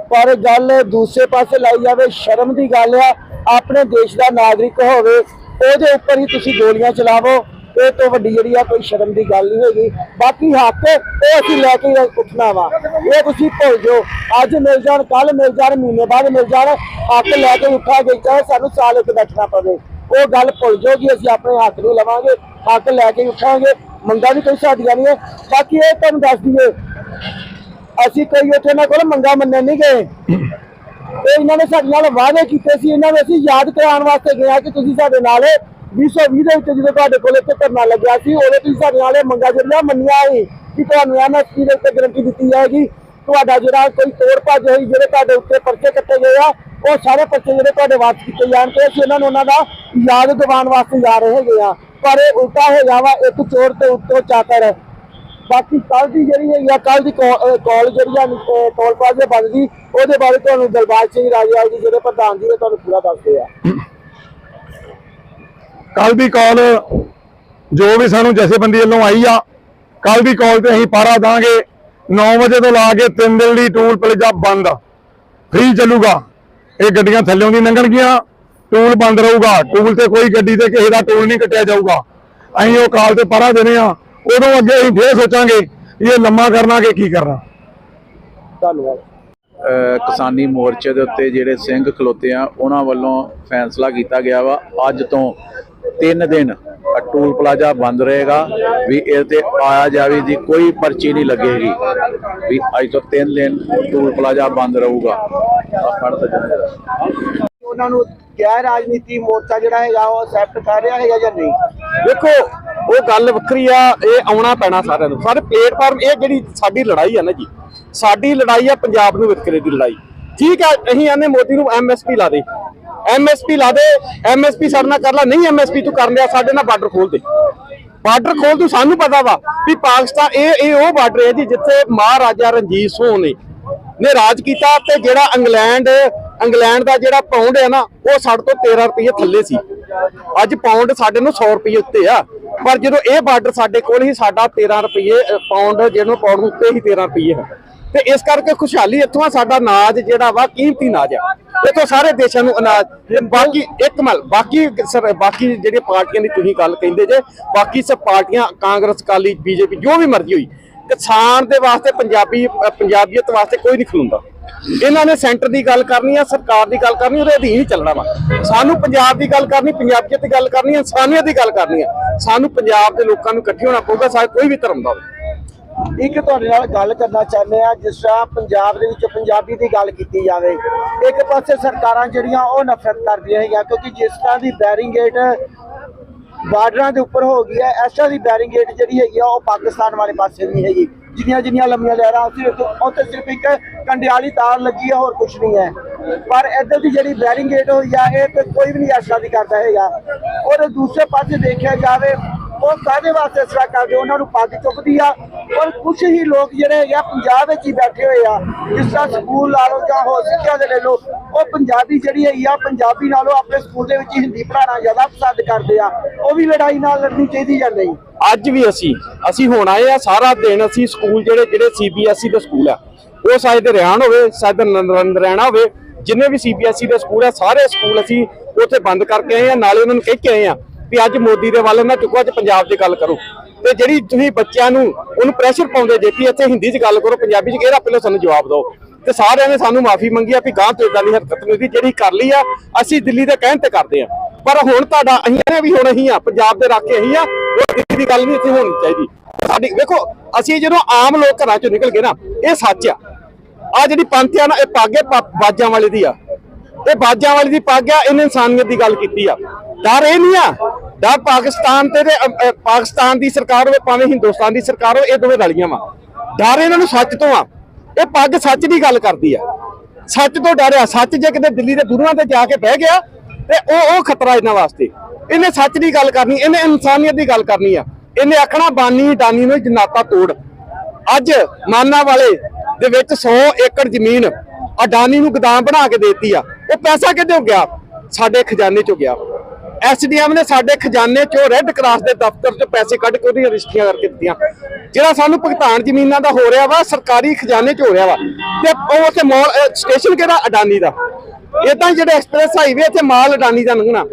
ਪਰ ਗੱਲ ਦੂਸਰੇ ਪਾਸੇ ਲਾਈ ਜਾਵੇ, ਸ਼ਰਮ ਦੀ ਗੱਲ ਆ, ਆਪਣੇ ਦੇਸ਼ ਦਾ ਨਾਗਰਿਕ ਹੋਵੇ, ਉਹਦੇ ਉੱਪਰ ਹੀ ਤੁਸੀਂ ਗੋਲੀਆਂ ਚਲਾਵੋ, ਇਹ ਤੋਂ ਵੱਡੀ ਜਿਹੜੀ ਆ ਕੋਈ ਸ਼ਰਮ ਦੀ ਗੱਲ ਨਹੀਂ ਹੈਗੀ। ਬਾਕੀ ਹੱਕ, ਉਹ ਅਸੀਂ ਲੈ ਕੇ ਉੱਠਣਾ ਵਾ। ਇਹ ਤੁਸੀਂ ਭੁੱਲ ਜਾਓ। ਅੱਜ ਮਿਲ ਜਾਣ ਕੱਲ ਮਿਲ ਜਾਣ, ਮਹੀਨੇ ਬਾਅਦ ਮਿਲ ਜਾਣ, ਹੱਕ ਲੈ ਕੇ ਉੱਠਾ ਗਈ ਚਾਹੇ ਸਾਨੂੰ ਸਾਲ ਇੱਕ ਬੈਠਣਾ ਪਵੇ। ਉਹ ਗੱਲ ਭੁੱਲ ਜਾਓ ਕਿ ਅਸੀਂ ਆਪਣੇ ਹੱਕ ਨੂੰ ਲਵਾਂਗੇ, ਹੱਕ ਲੈ ਕੇ ਉੱਠਾਂਗੇ, ਮੰਗਾਂ ਵੀ ਕੋਈ ਸਾਡੀਆਂ ਨਹੀਂ ਹੈ। ਬਾਕੀ ਇਹ ਤੁਹਾਨੂੰ ਦੱਸ ਦਈਏ, ਅਸੀਂ ਕੋਈ ਉੱਥੇ ਨਾ ਕੋਲ ਮੰਗਾ ਮੰਨਣ ਨਹੀਂ ਗਏ। ਤੇ ਇਹਨਾਂ ਨੇ ਸਾਡੇ ਨਾਲ ਵਾਅਦੇ ਕੀਤੇ ਸੀ, ਇਹਨਾਂ ਨੂੰ ਅਸੀਂ ਯਾਦ ਕਰਾਉਣ ਵਾਸਤੇ ਗਿਆ ਕਿ ਤੁਸੀਂ ਸਾਡੇ ਨਾਲ 2020 ਦੇ ਵਿੱਚ ਜਦੋਂ ਤੁਹਾਡੇ ਕੋਲ ਇੱਥੇ ਧਰਨਾ ਲੱਗਿਆ ਸੀ, ਉਦੋਂ ਤੁਸੀਂ ਸਾਡੇ ਨਾਲ ਇਹ ਮੰਗਾ ਜਿਹੜੀਆਂ ਮੰਨੀਆਂ ਸੀ ਕਿ ਤੁਹਾਨੂੰ ਐਮਐਸਪੀ ਦੇ ਉੱਤੇ ਗਰੰਟੀ ਦਿੱਤੀ ਜਾਏਗੀ। ਤੁਹਾਡਾ ਜਿਹੜਾ ਕੋਈ ਤੋੜ ਭੱਜ ਹੋਈ, ਜਿਹੜੇ ਤੁਹਾਡੇ ਉੱਤੇ ਪਰਚੇ ਕੱਟੇ ਗਏ ਆ ਉਹ ਸਾਰੇ ਪਰਚੇ ਜਿਹੜੇ ਤੁਹਾਡੇ ਵਾਪਸ ਕੀਤੇ ਜਾਣ ਤੇ ਅਸੀਂ ਇਹਨਾਂ ਨੂੰ ਉਹਨਾਂ ਦਾ ਯਾਦ ਦਿਵਾਉਣ ਵਾਸਤੇ ਜਾ ਰਹੇ ਹੈਗੇ ਆ ਪਰ ਇਹ ਉਲਟਾ ਹੈਗਾ ਵਾ ਇੱਕ ਚੋਰ ਤੇ ਉੱਤੋਂ ਚਾਤਰ ਬਾਕੀ ਕੱਲ ਦੀ ਜਿਹੜੀ ਹੈਗੀ ਆ ਕੱਲ ਦੀ ਕਾਲ ਜਿਹੜੀ ਆ ਟੋਲ ਪਲਾਜ਼ੇ ਬੰਦ ਦੀ ਉਹਦੇ ਬਾਰੇ ਤੁਹਾਨੂੰ ਦਲਬਾਗ ਸਿੰਘ ਰਾਜਾ ਜੀ ਜਿਹੜੇ ਪ੍ਰਧਾਨ ਜੀ ਨੇ ਤੁਹਾਨੂੰ ਪੂਰਾ ਦੱਸਦੇ ਆ। ਕੱਲ ਦੀ ਕਾਲ ਜੋ ਵੀ ਸਾਨੂੰ ਜਥੇਬੰਦੀ ਵੱਲੋਂ ਆਈ ਆ ਕੱਲ ਦੀ ਕਾਲ ਤੇ ਅਸੀਂ ਪਾਰਾ ਦਾਂਗੇ। 9 ਵਜੇ ਤੋਂ ਲਾ ਕੇ 3 ਦਿਨ ਲਈ ਟੂਲ ਪਲਾਜ਼ਾ ਬੰਦ। ਫ੍ਰੀ ਚੱਲੂਗਾ। ਇਹ ਗੱਡੀਆਂ ਥੱਲਿਓਂ ਦੀ ਲੰਘਣਗੀਆਂ ਟੂਲ ਬੰਦ ਰਹੂਗਾ। ਟੂਲ ਤੇ ਕੋਈ ਗੱਡੀ ਤੇ ਕਿਸੇ ਦਾ ਟੂਲ ਨਹੀਂ ਕੱਟਿਆ ਜਾਊਗਾ। ਅਸੀਂ ਉਹ ਕਾਲ ਤੇ ਪਾਰਾ ਦੇਣੇ ਆ। ਉਦੋਂ ਅੱਗੇ ਅਸੀਂ ਫੇਰ ਸੋਚਾਂਗੇ ਇਹ ਲੰਮਾ ਕਰਨਾ ਕਿ ਕੀ ਕਰਨਾ। ਧੰਨਵਾਦ। ਕਿਸਾਨੀ ਮੋਰਚੇ ਦੇ ਉੱਤੇ ਜਿਹੜੇ ਸਿੰਘ ਖਲੋਤੇ ਆ ਉਹਨਾਂ ਵੱਲੋਂ ਫੈਸਲਾ ਕੀਤਾ ਗਿਆ ਵਾ। ਅੱਜ ਤੋਂ ਤਿੰਨ ਦਿਨ ਟੂਲ ਪਲਾਜ਼ਾ ਬੰਦ ਰਹੇਗਾ। ਵੀ ਇਹ ਤੇ ਆਇਆ ਜਾਵੇ ਦੀ ਕੋਈ ਪਰਚੀ ਨਹੀਂ ਲੱਗੇਗੀ। ਵੀ ਅੱਜ ਤੋਂ ਤਿੰਨ ਦਿਨ ਟੂਲ ਪਲਾਜ਼ਾ ਬੰਦ ਰਹੂਗਾ। ਤਾਂ ਜਾਣਾ। ਉਹਨਾਂ ਨੂੰ ਗੈਰ ਰਾਜਨੀਤੀ ਮੋਰਚਾ ਜਿਹੜਾ ਹੈਗਾ ਉਹ ਐਕਸੈਪਟ ਕਰ ਰਿਹਾ ਹੈਗਾ ਜਾਂ ਨਹੀਂ? ਦੇਖੋ ਉਹ ਗੱਲ ਵੱਖਰੀ ਆ ਇਹ ਆਉਣਾ ਪੈਣਾ ਸਾਰਿਆਂ ਨੂੰ। ਸਾਰੇ ਪਲੇਟਫਾਰਮ ਇਹ ਜਿਹੜੀ ਸਾਡੀ ਲੜਾਈ ਆ ਨਾ ਜੀ ਸਾਡੀ ਲੜਾਈ ਆ ਪੰਜਾਬ ਨੂੰ ਵਿਤਕਰੇ ਦੀ ਲੜਾਈ। ਠੀਕ ਹੈ ਅਸੀਂ ਆਨੇ ਮੋਦੀ ਨੂੰ ਐਮਐਸਪੀ ਲਾ ਦੇ। ਐਮਐਸਪੀ ਲਾ ਦੇ ਐਮਐਸਪੀ ਸਾਡੇ ਨਾਲ ਕਰ ਲਾ। ਨਹੀਂ ਐਮਐਸਪੀ ਤੂੰ ਕਰ ਲਿਆ ਸਾਡੇ ਨਾਲ ਬਾਰਡਰ ਖੋਲ ਦੇ। ਬਾਰਡਰ ਖੋਲ ਤੂੰ, ਸਾਨੂੰ ਪਤਾ ਵਾ ਵੀ ਪਾਕਿਸਤਾਨ, ਇਹ ਇਹ ਉਹ ਬਾਰਡਰ ਹੈ ਜੀ ਜਿੱਥੇ ਮਹਾਰਾਜਾ ਰਣਜੀਤ ਸਿੰਘ ਨੇ ਨੇ ਰਾਜ ਕੀਤਾ ਤੇ ਜਿਹੜਾ ਇੰਗਲੈਂਡ ਇੰਗਲੈਂਡ ਦਾ ਜਿਹੜਾ ਪਾਉਂਡ ਹੈ ਨਾ, ਉਹ ਸਾਡੇ ਤੋਂ 13 ਰੁਪਏ ਥੱਲੇ ਸੀ। ਅੱਜ ਪਾਉਂਡ ਸਾਡੇ ਨੂੰ 100 ਰੁਪਏ ਉੱਤੇ ਆ। ਪਰ ਜਦੋਂ ਇਹ ਬਾਰਡਰ ਸਾਡੇ ਕੋਲ ਹੀ ਸਾਡਾ 13 ਰੁਪਏ ਪਾਉਂਡ ਜਿਹਨੂੰ ਪਾਉਂਡ ਉੱਤੇ ਹੀ 13 ਰੁਪਏ ਹੈ। ਤੇ ਇਸ ਕਰਕੇ ਖੁਸ਼ਹਾਲੀ ਇੱਥੋਂ ਆ, ਸਾਡਾ ਨਾਜ ਜਿਹੜਾ ਵਾ, ਕੀਮਤੀ ਨਾਜ ਆ। ਇੱਥੋਂ ਸਾਰੇ ਦੇਸ਼ਾਂ ਨੂੰ ਅਨਾਜ ਤੇ ਬਾਕੀ ਇੱਕ ਮਲ, ਬਾਕੀ ਬਾਕੀ ਜਿਹੜੀਆਂ ਪਾਰਟੀਆਂ ਦੀ ਤੁਸੀਂ ਗੱਲ ਕਹਿੰਦੇ ਜੇ, ਬਾਕੀ ਸਭ ਪਾਰਟੀਆਂ, ਕਾਂਗਰਸ, ਅਕਾਲੀ, ਬੀਜੇਪੀ, ਜੋ ਵੀ ਮਰਜ਼ੀ ਹੋਈ, ਕਿਸਾਨ ਦੇ ਵਾਸਤੇ, ਪੰਜਾਬੀ ਪੰਜਾਬੀਅਤ ਵਾਸਤੇ ਕੋਈ ਨਹੀਂ ਖਲੋਂਦਾ। ਇਹਨਾਂ ਨੇ ਸੈਂਟਰ ਦੀ ਗੱਲ ਕਰਨੀ ਆ, ਸਰਕਾਰ ਦੀ ਗੱਲ ਕਰਨੀ, ਉਹਦੇ ਅਧੀਨ ਹੀ ਚੱਲਣਾ ਵਾ। ਸਾਨੂੰ ਪੰਜਾਬ ਦੀ ਗੱਲ ਕਰਨੀ, ਪੰਜਾਬੀਅਤ ਦੀ ਗੱਲ ਕਰਨੀ ਇਨਸਾਨੀਅਤ ਦੀ ਗੱਲ ਕਰਨੀ ਆ। ਸਾਨੂੰ ਪੰਜਾਬ ਦੇ ਲੋਕਾਂ ਨੂੰ ਇਕੱਠੇ ਹੋਣਾ ਪਊਗਾ ਸਾਰੇ ਕੋਈ ਵੀ ਧਰਮ ਦਾ ਹੋਵੇ। ਇੱਕ ਤੁਹਾਡੇ ਨਾਲ ਗੱਲ ਕਰਨਾ ਚਾਹੁੰਦੇ ਆ ਜਿਸ ਤਰ੍ਹਾਂ ਪੰਜਾਬ ਦੇ ਵਿੱਚ ਪੰਜਾਬੀ ਦੀ ਗੱਲ ਕੀਤੀ ਜਾਵੇ, ਇੱਕ ਪਾਸੇ ਸਰਕਾਰਾਂ ਜਿਹੜੀਆਂ ਉਹ ਨਫ਼ਰਤ ਕਰਦੀਆਂ ਹੈਗੀਆਂ, ਕਿਉਂਕਿ ਜਿਸ ਤਰ੍ਹਾਂ ਦੀ ਬੈਰਿੰਗੇਟ ਬਾਰਡਰਾਂ ਦੇ ਉੱਪਰ ਹੋ ਗਈ ਹੈ, ਇਸ ਤਰ੍ਹਾਂ ਦੀ ਬੈਰਿੰਗੇਟ ਜਿਹੜੀ ਹੈਗੀ ਆ, ਉਹ ਪਾਕਿਸਤਾਨ ਵਾਲੇ ਪਾਸੇ ਨਹੀਂ ਹੈਗੀ। ਜਿੰਨੀਆਂ ਜਿੰਨੀਆਂ ਲੰਮੀਆਂ ਲਹਿਰਾਂ ਉੱਥੇ ਉੱਥੇ ਸਿਰਫ ਇੱਕ ਕੰਡਿਆਲੀ ਤਾਰ ਲੱਗੀ ਹੈ ਹੋਰ ਕੁਝ ਨਹੀਂ ਹੈ। ਪਰ ਇੱਧਰ ਦੀ ਜਿਹੜੀ ਬੈਰਿੰਗੇਟ ਹੋਈ ਆ, ਇਹ ਤੇ ਕੋਈ ਵੀ ਨਹੀਂ ਇਸ ਤਰ੍ਹਾਂ ਦੀ ਕਰਦਾ ਹੈਗਾ। ਔਰ ਦੂਸਰੇ ਪਾਸੇ ਦੇਖਿਆ ਜਾਵੇ ਉਹ ਕਾਹਦੇ ਵਾਸਤੇ ਇਸ ਤਰ੍ਹਾਂ ਕਰਦੇ ਉਹਨਾਂ ਨੂੰ ਪੱਗ ਚੁੱਕਦੀ ਆ। ਔਰ ਕੁਝ ਹੀ ਲੋਕ ਜਿਹੜੇ ਹੈਗੇ ਆ, ਪੰਜਾਬ ਵਿੱਚ ਹੀ ਬੈਠੇ ਹੋਏ ਆ, ਜਿਸ ਤਰ੍ਹਾਂ ਸਕੂਲ ਲਾ ਲਓ ਜਾਂ ਹੋਰ ਦੇ ਲੈ ਲਓ ਉਹ ਪੰਜਾਬੀ ਜਿਹੜੀ ਹੈਗੀ ਆ, ਪੰਜਾਬੀ ਨਾਲੋਂ ਆਪਣੇ ਸਕੂਲ ਦੇ ਵਿੱਚ ਹਿੰਦੀ ਪੜ੍ਹਾਉਣਾ ਜ਼ਿਆਦਾ ਪਸੰਦ ਕਰਦੇ ਆ। ਉਹ ਵੀ ਲੜਾਈ ਨਾਲ ਲੜਨੀ ਚਾਹੀਦੀ ਜਾਂ ਨਹੀਂ? ਅੱਜ ਵੀ ਅਸੀਂ ਅਸੀਂ ਹੁਣ ਆਏ ਆ, ਸਾਰਾ ਦਿਨ ਅਸੀਂ ਸਕੂਲ ਜਿਹੜੇ ਜਿਹੜੇ ਸੀਬੀਐਸਈ ਦੇ ਸਕੂਲ ਆ, ਉਹ ਸ਼ਾਇਦ ਰਿਆਣ ਹੋਵੇ, ਸ਼ਾਇਦ ਨਰਿਆਣਾ ਹੋਵੇ, ਜਿੰਨੇ ਵੀ ਸੀਬੀਐਸਈ ਦੇ ਸਕੂਲ ਆ, ਸਾਰੇ ਸਕੂਲ ਅਸੀਂ ਉੱਥੇ ਬੰਦ ਕਰਕੇ ਆਏ ਆ, ਨਾਲੇ ਉਹਨਾਂ ਨੂੰ ਕਹਿ ਕੇ ਆਏ ਆ ਵੀ ਅੱਜ ਮੋਦੀ ਦੇ ਵੱਲ ਨਾ ਚੁੱਕੋ, ਅੱਜ ਪੰਜਾਬ ਦੀ ਗੱਲ ਕਰੋ। ਤੇ ਜਿਹੜੀ ਤੁਸੀਂ ਬੱਚਿਆਂ ਨੂੰ ਉਹਨੂੰ ਪ੍ਰੈਸ਼ਰ ਪਾਉਂਦੇ ਜੇ ਵੀ ਇੱਥੇ ਹਿੰਦੀ 'ਚ ਗੱਲ ਕਰੋ, ਪੰਜਾਬੀ 'ਚ ਕਿਹੜਾ ਪਹਿਲਾਂ ਸਾਨੂੰ ਜਵਾਬ ਦਿਓ। ਤੇ ਸਾਰਿਆਂ ਨੇ ਸਾਨੂੰ ਮਾਫੀ ਮੰਗੀ ਆ ਵੀ ਗਾਂ ਤੋਂ ਇਦਾਂ ਦੀ ਹਰਕਤ ਨਹੀਂ ਦੀ ਜਿਹੜੀ ਕਰ ਲਈ ਆ, ਅਸੀਂ ਦਿੱਲੀ ਦੇ ਕਹਿਣ ਤੇ ਕਰਦੇ ਆ। ਪਰ ਹੁਣ ਤੁਹਾਡਾ ਅਸੀਂ ਨੇ ਵੀ ਹੁਣ ਅਸੀਂ ਆ, ਪੰਜਾਬ ਦੇ ਰਾਖੇ ਅਸੀਂ ਆ, ਉਹ ਦਿੱਲੀ ਦੀ ਗੱਲ ਨਹੀਂ ਇੱਥੇ ਹੋਣੀ ਚਾਹੀਦੀ। ਸਾਡੀ ਵੇਖੋ, ਅਸੀਂ ਜਦੋਂ ਆਮ ਲੋਕ ਘਰਾਂ ਚੋਂ ਨਿਕਲ ਗਏ ਨਾ, ਇਹ ਸੱਚ ਆ। ਆ ਜਿਹੜੀ ਪੰਥ ਆ ਨਾ, ਇਹ ਪਾਗੇ ਪਾ- ਬਾਜਾਂ ਵਾਲੇ ਦੀ ਆ। ਇਹ ਬਾਜਾਂ ਵਾਲੀ ਦੀ ਪੱਗ ਆ ਇਹਨੇ ਇਨਸਾਨੀਅਤ ਦੀ ਗੱਲ ਕੀਤੀ ਆ। ਡਰ ਇਹ ਨਹੀਂ ਆ। ਡਰ ਪਾਕਿਸਤਾਨ ਤੇ ਤੇ, ਪਾਕਿਸਤਾਨ ਦੀ ਸਰਕਾਰ ਹੋਵੇ ਭਾਵੇਂ ਹਿੰਦੁਸਤਾਨ ਦੀ ਸਰਕਾਰ ਹੋਵੇ ਇਹ ਦੋਵੇਂ ਰਲੀਆਂ ਵਾ। ਡਰ ਇਹਨਾਂ ਨੂੰ ਸੱਚ ਤੋਂ ਆ। ਇਹ ਪੱਗ ਸੱਚ ਦੀ ਗੱਲ ਕਰਦੀ ਆ। ਸੱਚ ਤੋਂ ਡਰਿਆ ਸੱਚ ਜੇ ਕਿਤੇ ਦਿੱਲੀ ਦੇ ਗੁਰੂਆਂ ਤੇ ਜਾ ਕੇ ਬਹਿ ਗਿਆ ਤੇ ਉਹ ਉਹ ਖਤਰਾ ਇਹਨਾਂ ਵਾਸਤੇ। ਇਹਨੇ ਸੱਚ ਦੀ ਗੱਲ ਕਰਨੀ ਇਹਨੇ ਇਨਸਾਨੀਅਤ ਦੀ ਗੱਲ ਕਰਨੀ ਆ। ਇਹਨੇ ਆਖਣਾ ਬਾਨੀ ਡਾਨੀ ਨੂੰ ਜਨਾਤਾ ਤੋੜ। ਅੱਜ ਮਾਨਾ ਵਾਲੇ ਦੇ ਵਿੱਚ 100 ਏਕੜ ਜ਼ਮੀਨ ਅਡਾਨੀ ਨੂੰ ਗਦਾਮ ਬਣਾ ਕੇ ਦੇਤੀ ਆ। ਉਹ ਪੈਸਾ ਕਿੱਥੋਂ ਗਿਆ? ਸਾਡੇ ਖਜ਼ਾਨੇ ਚੋਂ ਗਿਆ। ਐਸਡੀਐਮ ਨੇ ਸਾਡੇ ਖਜ਼ਾਨੇ ਚੋਂ ਰੈੱਡ ਕਰਾਸ ਦੇ ਦਫ਼ਤਰ ਚੋਂ ਪੈਸੇ ਕੱਢ ਕੇ ਉਹਦੀਆਂ ਰਜਿਸਟਰੀਆਂ ਕਰਕੇ ਦਿੱਤੀਆਂ। ਜਿਹੜਾ ਸਾਨੂੰ ਭੁਗਤਾਨ ਜ਼ਮੀਨਾਂ ਦਾ ਹੋ ਰਿਹਾ ਵਾ, ਸਰਕਾਰੀ ਖਜ਼ਾਨੇ ਚ ਹੋ ਰਿਹਾ ਵਾ। ਤੇ ਉਹ ਉੱਥੇ ਮਾਲ ਸਟੇਸ਼ਨ ਕਿਹੜਾ? ਅਡਾਨੀ ਦਾ। ਇਦਾਂ ਜਿਹੜਾ ਐਕਸਪ੍ਰੈਸ ਹਾਈਵੇ ਇੱਥੇ ਮਾਲ ਅਡਾਨੀ ਦਾ ਲੰਘਣਾ।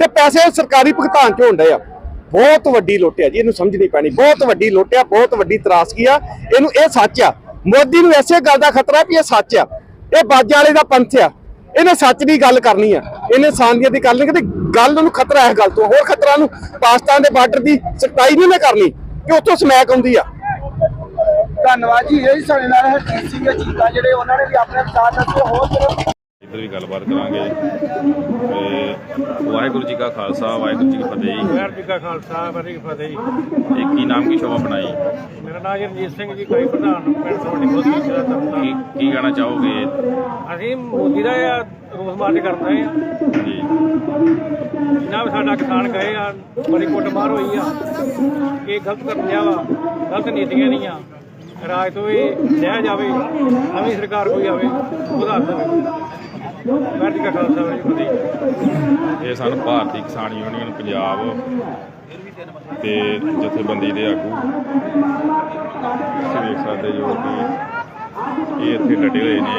ਤੇ ਪੈਸੇ ਸਰਕਾਰੀ ਭੁਗਤਾਨ ਚ ਹੁੰਦੇ ਆ। ਬਹੁਤ ਵੱਡੀ ਲੁੱਟ ਆ ਜੀ, ਇਹਨੂੰ ਸਮਝਣੀ ਪੈਣੀ। ਬਹੁਤ ਵੱਡੀ ਲੁੱਟ ਆ, ਬਹੁਤ ਵੱਡੀ ਤਰਾਸਗੀ ਆ। ਇਹਨੂੰ ਇਹ ਸੱਚ ਆ। ਮੋਦੀ ਨੂੰ ਐਸੇ ਗੱਲ ਦਾ ਖਤਰਾ ਵੀ ਇਹ ਸੱਚ ਆ। ਇਹ ਬਾਜਾਂ ਵਾਲੇ ਦਾ ਪੰਥ ਆ। ਇਹਨੇ ਸੱਚ ਦੀ ਗੱਲ ਕਰਨੀ ਆ। ਇਹਨੇ ਇਨਸਾਨੀਅਤ ਦੀ ਗੱਲ ਨਹੀਂ ਕਿ ਗੱਲ ਨੂੰ ਖਤਰਾ ਹੈ ਗੱਲ ਤੋਂ। ਹੋਰ ਖਤਰਾ ਨੂੰ ਪਾਕਿਸਤਾਨ ਦੇ ਬਾਰਡਰ ਦੀ ਸਖਤਾਈ ਨਹੀਂ ਨਾ ਕਰਨੀ, ਕਿ ਉੱਥੋਂ ਸਮੈਕ ਆਉਂਦੀ ਆ। ਧੰਨਵਾਦ ਜੀ, ਇਹ ਸਾਡੇ ਨਾਲ ਹਰਜੀਤ ਸਿੰਘ ਜੀਤਾ ਜਿਹੜੇ ਉਹਨਾਂ ਨੇ ਵੀ ਆਪਣੇ ਵਿਚਾਰ ਦੱਸੇ, ਹੋਰ ਇੱਧਰ ਵੀ ਗੱਲਬਾਤ ਕਰਾਂਗੇ। ਤੇ ਵਾਹਿਗੁਰੂ ਜੀ ਕਾ ਖਾਲਸਾ ਵਾਹਿਗੁਰੂ ਜੀ ਕੀ ਫਤਿਹ ਜੀ। ਵਾਹਿਗੁਰੂ ਜੀ ਕਾ ਖਾਲਸਾ ਵਾਹਿਗੁਰੂ ਜੀ ਕੀ ਫਤਿਹ ਜੀ। ਇਹ ਕੀ ਨਾਮ ਕੀ ਸ਼ੋਭਾ ਬਣਾਈ ਮੇਰਾ ਨਾਮ ਰਣਜੀਤ ਸਿੰਘ ਜੀ ਕੋਈ ਪ੍ਰਧਾਨ ਪਿੰਡ ਬੋਲੀ ਜ਼ਿਲ੍ਹਾ ਕੀ ਤਰਨਤਾਰਨ ਕੀ ਕਹਿਣਾ ਚਾਹੋਗੇ? ਅਸੀਂ ਮੋਦੀ ਦਾ ਰੋਸ ਮਾਰਚ ਕਰਦੇ ਆ ਜੀ। ਜਿੰਨਾ ਵੀ ਸਾਡਾ ਕਿਸਾਨ ਗਏ ਆ ਬੜੀ ਕੁੱਟਮਾਰ ਹੋਈ ਆ ਇਹ ਗਲਤ ਕਰ ਲਿਆ ਵਾ ਗਲਤ ਨੀਤੀਆਂ ਨਹੀਂ ਆ ਰਾਜ ਤੋਂ ਇਹ ਲਿਆ ਜਾਵੇ ਨਵੀਂ ਸਰਕਾਰ ਕੋਈ ਆਵੇ ਉਹਦਾ ਦੇਵੇ ਵਾਹਿਗੁਰੂ ਕਾ ਖਾਲਸਾ ਵਾਹਿਗੁਰੂ ਜੀ ਫਤਿਹ ਇਹ ਸਨ ਭਾਰਤੀ ਕਿਸਾਨ ਯੂਨੀਅਨ ਪੰਜਾਬ ਤੇ ਜਥੇਬੰਦੀ ਦੇ ਆਗੂ। ਤੁਸੀਂ ਵੇਖ ਸਕਦੇ ਜੋ ਕਿ ਇਹ ਇੱਥੇ ਡਟੇ ਹੋਏ ਨੇ।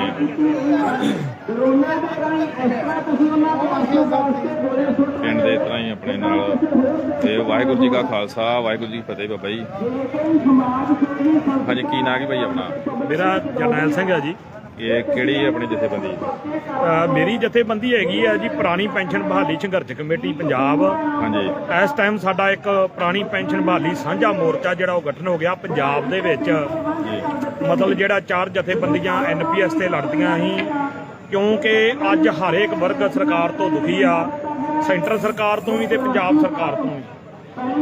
ਪਿੰਡ ਦੇ ਤਰ੍ਹਾਂ ਹੀ ਆਪਣੇ ਨਾਲ। ਤੇ ਵਾਹਿਗੁਰੂ ਜੀ ਕਾ ਖਾਲਸਾ, ਵਾਹਿਗੁਰੂ ਜੀ ਕੀ ਫਤਿਹ ਬਾਬਾ ਜੀ। ਹਾਂਜੀ, ਕੀ ਨਾਂ ਕੀ ਭਾਈ ਆਪਣਾ? ਮੇਰਾ ਜਰਨੈਲ ਸਿੰਘ ਹੈ ਜੀ। ਇਹ ਕਿਹੜੀ ਆਪਣੀ ਜਥੇਬੰਦੀ ਅ, ਮੇਰੀ ਜਥੇਬੰਦੀ ਹੈਗੀ ਆ ਜੀ ਪੁਰਾਣੀ ਪੈਨਸ਼ਨ ਬਹਾਲੀ ਸੰਘਰਸ਼ ਕਮੇਟੀ ਪੰਜਾਬ। ਹਾਂਜੀ। ਇਸ ਟਾਈਮ ਸਾਡਾ ਇੱਕ ਪੁਰਾਣੀ ਪੈਨਸ਼ਨ ਬਹਾਲੀ ਸਾਂਝਾ ਮੋਰਚਾ ਜਿਹੜਾ ਉਹ ਗਠਨ ਹੋ ਗਿਆ ਪੰਜਾਬ ਦੇ ਵਿੱਚ। ਜੀ। ਮਤਲਬ ਜਿਹੜਾ ਚਾਰ ਜਥੇਬੰਦੀਆਂ ਐਨਪੀਐਸ ਤੇ ਲੜਦੀਆਂ ਸੀ। ਕਿਉਂਕਿ ਅੱਜ ਹਰ ਇੱਕ ਵਰਗ ਸਰਕਾਰ ਤੋਂ ਦੁਖੀ ਆ। ਸੈਂਟਰ ਸਰਕਾਰ ਤੋਂ ਵੀ ਤੇ ਪੰਜਾਬ ਸਰਕਾਰ ਤੋਂ ਵੀ।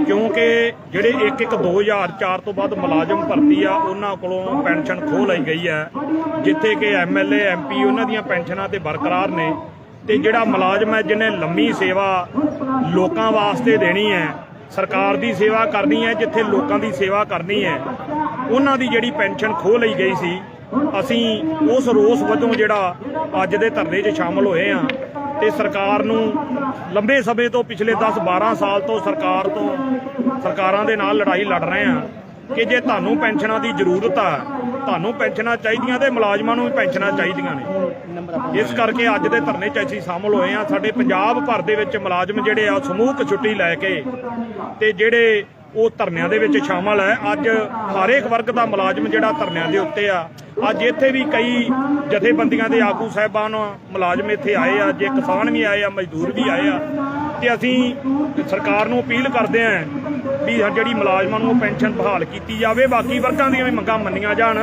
ਕਿਉਂਕਿ ਜਿਹੜੇ 1 1 2004 ਤੋਂ ਬਾਅਦ ਮੁਲਾਜ਼ਮ ਭਰਤੀ ਆ, ਉਹਨਾਂ ਕੋਲੋਂ ਪੈਨਸ਼ਨ ਖੋਹ ਲਈ ਗਈ ਹੈ। ਜਿੱਥੇ ਕਿ ਐਮਐਲਏ ਐਮਪੀ ਉਹਨਾਂ ਦੀਆਂ ਪੈਨਸ਼ਨਾਂ ਤੇ ਬਰਕਰਾਰ ਨੇ। ਤੇ ਜਿਹੜਾ ਮੁਲਾਜ਼ਮ ਹੈ, ਜਿਹਨੇ ਲੰਮੀ ਸੇਵਾ ਲੋਕਾਂ ਵਾਸਤੇ ਦੇਣੀ ਹੈ, ਸਰਕਾਰ ਦੀ ਸੇਵਾ ਕਰਨੀ ਹੈ, ਜਿੱਥੇ ਲੋਕਾਂ ਦੀ ਸੇਵਾ ਕਰਨੀ ਹੈ, ਉਹਨਾਂ ਦੀ ਜਿਹੜੀ ਪੈਨਸ਼ਨ ਖੋਹ ਲਈ ਗਈ ਸੀ, ਅਸੀਂ ਉਸ ਰੋਸ ਵਜੋਂ ਜਿਹੜਾ ਅੱਜ ਦੇ ਧਰਨੇ 'ਚ ਸ਼ਾਮਲ ਹੋਏ ਆ ਤੇ ਸਰਕਾਰ ਨੂੰ ਲੰਬੇ ਸਮੇਂ ਤੋਂ ਪਿਛਲੇ 10-12 ਸਾਲ ਤੋਂ ਸਰਕਾਰ ਤੋਂ ਸਰਕਾਰਾਂ ਦੇ ਨਾਲ ਲੜਾਈ ਲੜ ਰਹੇ ਆ ਕਿ ਜੇ ਤੁਹਾਨੂੰ ਪੈਨਸ਼ਨਾਂ ਦੀ ਜ਼ਰੂਰਤ ਆ, ਤੁਹਾਨੂੰ ਪੈਨਸ਼ਨਾਂ ਚਾਹੀਦੀਆਂ ਤੇ ਮੁਲਾਜ਼ਮਾਂ ਨੂੰ ਵੀ ਪੈਨਸ਼ਨਾਂ ਚਾਹੀਦੀਆਂ ਨੇ। ਇਸ ਕਰਕੇ ਅੱਜ ਦੇ ਧਰਨੇ 'ਚ ਅਸੀਂ ਸ਼ਾਮਲ ਹੋਏ ਆ ਸਾਡੇ ਪੰਜਾਬ ਭਰ ਦੇ ਵਿੱਚ ਮੁਲਾਜ਼ਮ ਜਿਹੜੇ ਆ ਸਮੂਹਕ ਛੁੱਟੀ ਲੈ ਕੇ ਤੇ ਜਿਹੜੇ ਉਹ ਧਰਨਿਆਂ ਦੇ ਵਿੱਚ ਸ਼ਾਮਲ ਹੈ। ਅੱਜ ਹਰੇਕ ਵਰਗ ਦਾ ਮੁਲਾਜ਼ਮ ਜਿਹੜਾ ਧਰਨਿਆਂ ਦੇ ਉੱਤੇ ਆ। ਅੱਜ ਇੱਥੇ ਵੀ ਕਈ ਜਥੇਬੰਦੀਆਂ ਦੇ ਆਗੂ ਸਾਹਿਬਾਨ ਮੁਲਾਜ਼ਮ ਇੱਥੇ ਆਏ ਆ। ਜੇ ਕਿਸਾਨ ਵੀ ਆਏ ਆ, ਮਜ਼ਦੂਰ ਵੀ ਆਏ ਆ। ਤੇ ਅਸੀਂ ਸਰਕਾਰ ਨੂੰ ਅਪੀਲ ਕਰਦੇ ਆਂ ਵੀ ਜਿਹੜੀ ਮੁਲਾਜ਼ਮਾਂ ਨੂੰ ਪੈਨਸ਼ਨ ਬਹਾਲ ਕੀਤੀ ਜਾਵੇ, ਬਾਕੀ ਵਰਗਾਂ ਦੀਆਂ ਵੀ ਮੰਗਾਂ ਮੰਨੀਆਂ ਜਾਣ।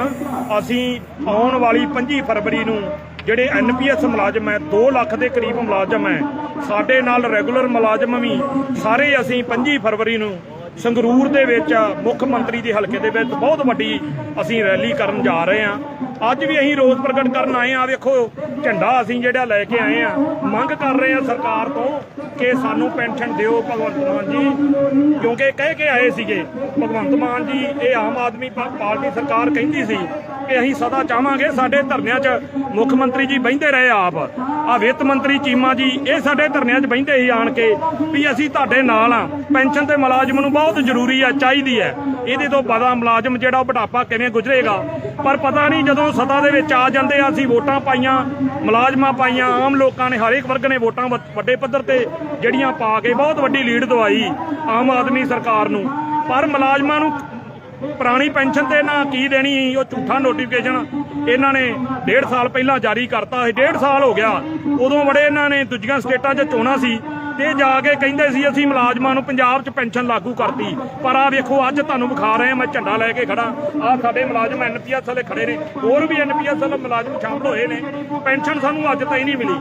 ਅਸੀਂ ਆਉਣ ਵਾਲੀ 25 ਫਰਵਰੀ ਨੂੰ ਜਿਹੜੇ ਐਨਪੀਐਸ ਮੁਲਾਜ਼ਮ ਹੈ 2 ਲੱਖ ਦੇ ਕਰੀਬ ਮੁਲਾਜ਼ਮ ਹੈ, ਸਾਡੇ ਨਾਲ ਰੈਗੂਲਰ ਮੁਲਾਜ਼ਮ ਵੀ ਸਾਰੇ ਅਸੀਂ 25 ਫਰਵਰੀ ਨੂੰ ਸੰਗਰੂਰ ਦੇ ਵਿੱਚ ਮੁੱਖ ਮੰਤਰੀ ਦੇ ਹਲਕੇ ਦੇ ਵਿੱਚ ਬਹੁਤ ਵੱਡੀ ਅਸੀਂ ਰੈਲੀ ਕਰਨ ਜਾ ਰਹੇ ਹਾਂ। ਅੱਜ ਵੀ ਅਸੀਂ ਰੋਸ ਪ੍ਰਗਟ ਕਰਨ ਆਏ ਆ ਵੇਖੋ, ਝੰਡਾ ਅਸੀਂ ਜਿਹੜਾ ਲੈ ਕੇ ਆਏ ਆ ਮੰਗ ਕਰ ਰਹੇ ਆ ਸਰਕਾਰ ਤੋਂ ਕਿ ਸਾਨੂੰ ਪੈਨਸ਼ਨ ਦਿਓ ਭਗਵੰਤ ਮਾਨ ਜੀ। ਕਿਉਂਕਿ ਕਹਿ ਕੇ ਆਏ ਸੀਗੇ, ਭਗਵੰਤ ਮਾਨ ਜੀ, ਇਹ ਆਮ ਆਦਮੀ ਪਾਰਟੀ ਸਰਕਾਰ ਕਹਿੰਦੀ ਸੀ ਕਿ ਅਸੀਂ ਸਦਾ ਚਾਹਾਂਗੇ ਸਾਡੇ ਧਰਨਿਆਂ 'ਚ ਮੁੱਖ ਮੰਤਰੀ ਜੀ ਬਹਿੰਦੇ ਰਹੇ ਆਪ। ਆ ਵਿੱਤ ਮੰਤਰੀ ਚੀਮਾ ਜੀ, ਇਹ ਸਾਡੇ ਧਰਨਿਆਂ 'ਚ ਬਹਿੰਦੇ ਹੀ ਆਣ ਕੇ ਵੀ ਅਸੀਂ ਤੁਹਾਡੇ ਨਾਲ ਆ। ਪੈਨਸ਼ਨ ਤੇ ਮੁਲਾਜ਼ਮ ਨੂੰ ਬਹੁਤ ਜ਼ਰੂਰੀ ਆ, ਚਾਹੀਦੀ ਹੈ ਇਹਦੇ ਤੋਂ ਬੜਾ ਮੁਲਾਜ਼ਮ ਜਿਹੜਾ ਉਹ ਬੁਢਾਪਾ ਕਿਵੇਂ ਗੁਜ਼ਰੇਗਾ? ਪਰ ਪਤਾ ਨਹੀਂ ਜਦੋਂ ਸਤਾ ਦੇ ਵਿੱਚ ਆ ਜਾਂਦੇ ਆ, ਅਸੀਂ ਵੋਟਾਂ ਪਾਈਆਂ, ਮੁਲਾਜ਼ਮਾਂ ਪਾਈਆਂ, ਆਮ ਲੋਕਾਂ ਨੇ ਹਰੇਕ ਵਰਗ ਨੇ ਵੋਟਾਂ ਵੱਡੇ ਪੱਧਰ ਤੇ ਜਿਹੜੀਆਂ ਪਾ ਕੇ ਬਹੁਤ ਵੱਡੀ ਲੀਡ ਦਵਾਈ ਆਮ ਆਦਮੀ ਸਰਕਾਰ ਨੂੰ। ਪਰ ਮੁਲਾਜ਼ਮਾਂ ਨੂੰ ਪੁਰਾਣੀ ਪੈਨਸ਼ਨ ਤੇ ਨਾ ਕੀ ਦੇਣੀ, ਉਹ ਝੂਠਾ ਨੋਟੀਫਿਕੇਸ਼ਨ ਇਹਨਾਂ ਨੇ ਡੇਢ ਸਾਲ ਪਹਿਲਾਂ ਜਾਰੀ ਕਰਤਾ। ਸੀ ਡੇਢ ਸਾਲ ਹੋ ਗਿਆ। ਉਦੋਂ ਬੜੇ ਇਹਨਾਂ ਨੇ ਦੂਜੀਆਂ ਸਟੇਟਾਂ 'ਚ ਚੋਣਾਂ ਸੀ। ਤੇ ਜਾ ਕੇ ਕਹਿੰਦੇ ਸੀ ਅਸੀਂ ਮੁਲਾਜ਼ਮਾਂ ਨੂੰ ਪੰਜਾਬ 'ਚ ਪੈਨਸ਼ਨ ਲਾਗੂ ਕਰਤੀ। ਪਰ ਆ ਵੇਖੋ ਅੱਜ ਤੁਹਾਨੂੰ ਵਿਖਾ ਰਹੇ ਹਾਂ ਮੈਂ ਝੰਡਾ ਲੈ ਕੇ ਖੜਾ। ਆ ਸਾਡੇ ਮੁਲਾਜ਼ਮ ਐਨਪੀਐਸ ਵਾਲੇ ਖੜੇ ਨੇ। ਹੋਰ ਵੀ ਐਨਪੀਐਸ ਵਾਲੇ ਮੁਲਾਜ਼ਮ ਸ਼ਾਮਲ ਹੋਏ ਨੇ। ਪੈਨਸ਼ਨ ਸਾਨੂੰ ਅੱਜ ਤਾਈਂ ਨਹੀਂ ਮਿਲੀ।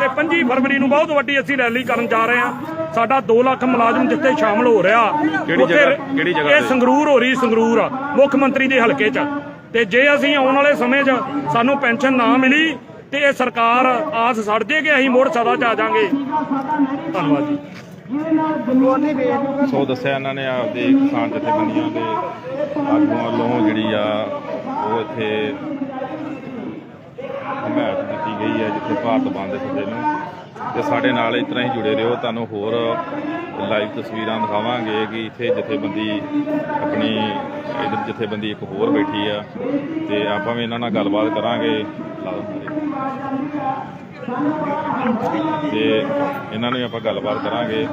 ਤੇ 25 ਫਰਵਰੀ ਨੂੰ ਬਹੁਤ ਵੱਡੀ ਅਸੀਂ ਰੈਲੀ ਕਰਨ ਜਾ ਰਹੇ ਹਾਂ। ਸਾਡਾ 2 ਲੱਖ ਮੁਲਾਜ਼ਮ ਜਿੱਥੇ ਸ਼ਾਮਲ ਹੋ ਰਿਹਾ ਕਿਹੜੀ ਜਗ੍ਹਾ- ਕਿਹੜੀ ਜਗ੍ਹਾ ਇਹ? ਸੰਗਰੂਰ ਹੋ ਰਹੀ ਸੰਗਰੂਰ ਆ, ਮੁੱਖ ਮੰਤਰੀ ਦੇ ਹਲਕੇ 'ਚ। ਤੇ ਜੇ ਅਸੀਂ ਆਉਣ ਵਾਲੇ ਸਮੇਂ 'ਚ ਸਾਨੂੰ ਪੈਨਸ਼ਨ ਨਾ ਮਿਲੀ ਤੇ ਇਹ ਸਰਕਾਰ ਆਸ ਛੱਡ ਜੇ ਕਿ ਅਸੀਂ ਮੁੜ ਸਦਾ 'ਚ ਆ ਜਾਾਂਗੇ ਧੰਨਵਾਦ ਜੀ। ਸੋ ਦੱਸਿਆ ਇਹਨਾਂ ਨੇ ਆਪਦੇ ਕਿਸਾਨ ਜਥੇਬੰਦੀਆਂ ਦੇ ਆਗੂਆਂ ਵੱਲੋਂ ਜਿਹੜੀ ਆ ਉਹ ਇੱਥੇ ਹਮਾਇਤ ਦਿੱਤੀ ਗਈ ਹੈ, ਜਿੱਥੇ ਭਾਰਤ ਬੰਦ ਦੇ ਸੱਦੇ ਨੂੰ। ਤੇ ਸਾਡੇ ਨਾਲ ਇਸ ਤਰ੍ਹਾਂ ਹੀ ਜੁੜੇ ਰਹੋ। ਤੁਹਾਨੂੰ ਹੋਰ ਲਾਈਵ ਤਸਵੀਰਾਂ ਦਿਖਾਵਾਂਗੇ ਕਿ ਇੱਥੇ ਜਥੇਬੰਦੀ ਆਪਣੀ ਇਧਰ ਜਥੇਬੰਦੀ ਇੱਕ ਹੋਰ ਬੈਠੀ ਆ ਤੇ ਆਪਾਂ ਵੀ ਇਹਨਾਂ ਨਾਲ ਗੱਲਬਾਤ ਕਰਾਂਗੇ। ਤੇ ਇਹਨਾਂ ਨੂੰ ਵੀ ਆਪਾਂ ਗੱਲਬਾਤ ਕਰਾਂਗੇ।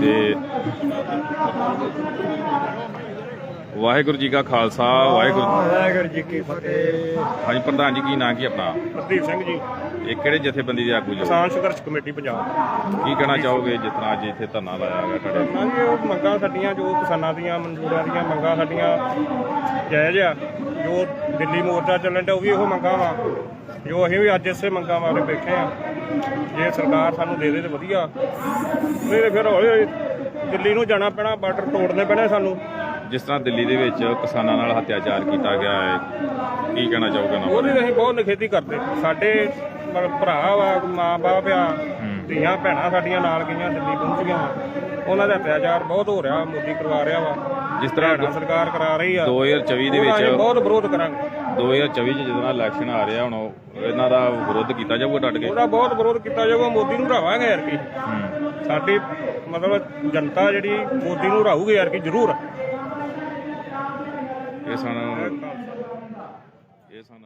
ਤੇ ਵਾਹਿਗੁਰੂ ਜੀ ਕਾ ਖਾਲਸਾ ਵਾਹਿਗੁਰੂ ਵਾਹਿਗੁਰੂ ਜੀ ਕੀ ਫਤਿਹ। ਹਾਂਜੀ ਪ੍ਰਧਾਨ ਜੀ ਕੀ ਨਾਂ ਕੀ ਆਪਣਾ? ਪ੍ਰਦੀਪ ਸਿੰਘ ਜੀ। ਇਹ ਕਿਹੜੇ ਜਥੇਬੰਦੀ ਦੇ ਆਗੂ ਜੋ? ਕਿਸਾਨ ਸੰਘਰਸ਼ ਕਮੇਟੀ ਪੰਜਾਬ। ਕੀ ਕਹਿਣਾ ਚਾਹੋਗੇ ਜਿਸ ਤਰ੍ਹਾਂ ਅੱਜ ਇੱਥੇ ਧਰਨਾ ਲਾਇਆ ਗਿਆ ਤੁਹਾਡੇ? ਹਾਂਜੀ ਉਹ ਮੰਗਾਂ ਸਾਡੀਆਂ ਜੋ ਕਿਸਾਨਾਂ ਦੀਆਂ ਮਨਜ਼ੂਰਾਂ ਦੀਆਂ ਮੰਗਾਂ ਸਾਡੀਆਂ ਜਾਇਜ਼ ਆ। ਜੋ ਦਿੱਲੀ ਮੋਰਚਾ ਚੱਲਣ ਡਿਆ ਉਹ ਵੀ ਇਹੋ ਮੰਗਾਂ ਵਾ। ਜੋ ਅਸੀਂ ਵੀ ਅੱਜ ਇਸੇ ਮੰਗਾਂ ਬਾਰੇ ਬੈਠੇ ਆ। ਜੇ ਸਰਕਾਰ ਸਾਨੂੰ ਦੇ ਦੇ ਤੇ ਵਧੀਆ। ਨਹੀਂ ਤੇ ਫਿਰ ਹੌਲੀ ਹੌਲੀ ਦਿੱਲੀ ਨੂੰ ਜਾਣਾ ਪੈਣਾ ਬਾਰਡਰ ਤੋੜਨੇ ਪੈਣੇ ਸਾਨੂੰ। ਜਿਸ ਤਰ੍ਹਾਂ ਦਿੱਲੀ ਦੇ ਵਿੱਚ ਕਿਸਾਨਾਂ ਨਾਲ ਅਤਿਆਚਾਰ ਕੀਤਾ ਗਿਆ ਹੈ ਕੀ ਕਹਿਣਾ ਚਾਹੋਗੇ ਨਾ ਉਹਦੀ ਅਸੀਂ ਬਹੁਤ ਨਿਖੇਧੀ ਕਰਦੇ। ਸਾਡੇ ਮਤਲਬ ਭਰਾ ਵਾ ਮਾਂ-ਬਾਪ ਆ ਧੀਆਂ ਭੈਣਾਂ ਸਾਡੀਆਂ ਨਾਲ ਗਈਆਂ ਦਿੱਲੀ ਪਹੁੰਚੀਆਂ ਵਾ। ਉਹਨਾਂ ਦਾ ਅਤਿਆਚਾਰ ਬਹੁਤ ਹੋ ਰਿਹਾ ਮੋਦੀ ਕਰਵਾ ਰਿਹਾ ਵਾ। ਜਿਸ ਤਰ੍ਹਾਂ ਸਰਕਾਰ ਕਰਾ ਰਹੀ ਆ। 2024 ਦੇ ਵਿੱਚ ਬਹੁਤ ਵਿਰੋਧ ਕਰਾਂਗੇ। 2024 ਚ ਜਦੋਂ ਇਲੈਕਸ਼ਨ ਆ ਰਿਹਾ ਹੁਣ ਇਹਨਾਂ ਦਾ ਵਿਰੋਧ ਕੀਤਾ ਜਾਊਗਾ ਡਟ ਕੇ? ਉਹਦਾ ਬਹੁਤ ਵਿਰੋਧ ਕੀਤਾ ਜਾਊਗਾ ਮੋਦੀ ਨੂੰ ਹਰਾਵਾਂਗੇ ਯਾਰ ਕੀ। ਸਾਡੀ ਮਤਲਬ ਜਨਤਾ ਜਿਹੜੀ ਮੋਦੀ ਨੂੰ ਹਰਾਊਗੀ ਯਾਰ ਕੀ ਜ਼ਰੂਰ। ਇਹ ਸਨ ਇਹ ਸਨ